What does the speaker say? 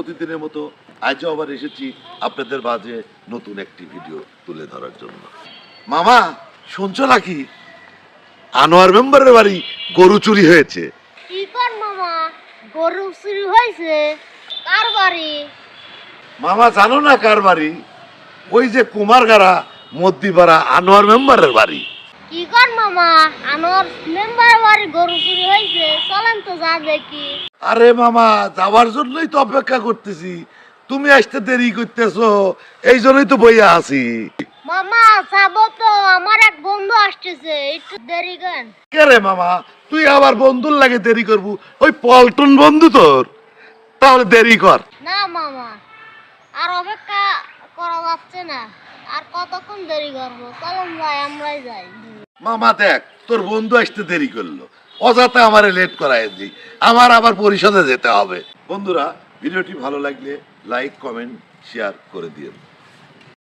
প্রতিদিনের মতো আজও আবার এসেছি আপনাদের মাঝে নতুন একটি ভিডিও তুলে ধরার জন্য। মামা শুনছো নাকি? আনোয়ার মেম্বারের বাড়ি গরু চুরি হয়েছে। কি কর মামা? গরু চুরি হয়েছে? কার বাড়ি? মামা জানো না কার বাড়ি? ওই যে কুমারগাড়া মদ্দিপাড়া আনোয়ার মেম্বারের বাড়ি। কি কর মামা? আমার মেম্বার বাড়ি গরু চুরি হয়েছে চলেন তো যা দেখি। আরে মামা যাওয়ার জন্যই তো অপেক্ষা করতেছি। তুমি আসতে দেরি করতেছো এই জন্যই তো বইয়া আছি। মামা যাব তো আমার এক বন্ধু আসতেছে একটু দেরি কেন কে রে মামা তুই আবার বন্ধুর লাগে দেরি করবু? ওই পল্টন বন্ধু তোর? তাহলে দেরি কর। না মামা আর অপেক্ষা করা যাচ্ছে না। আর কতক্ষণ দেরি করব? চলেন ভাই আমরাই যাই। মামা দেখ, তোর বন্ধু আসতে দেরি করল। অযথা আমার লেট করায় দিই আমার আবার পরিষদে যেতে হবে। বন্ধুরা, ভিডিওটি ভালো লাগলে লাইক কমেন্ট শেয়ার করে দিন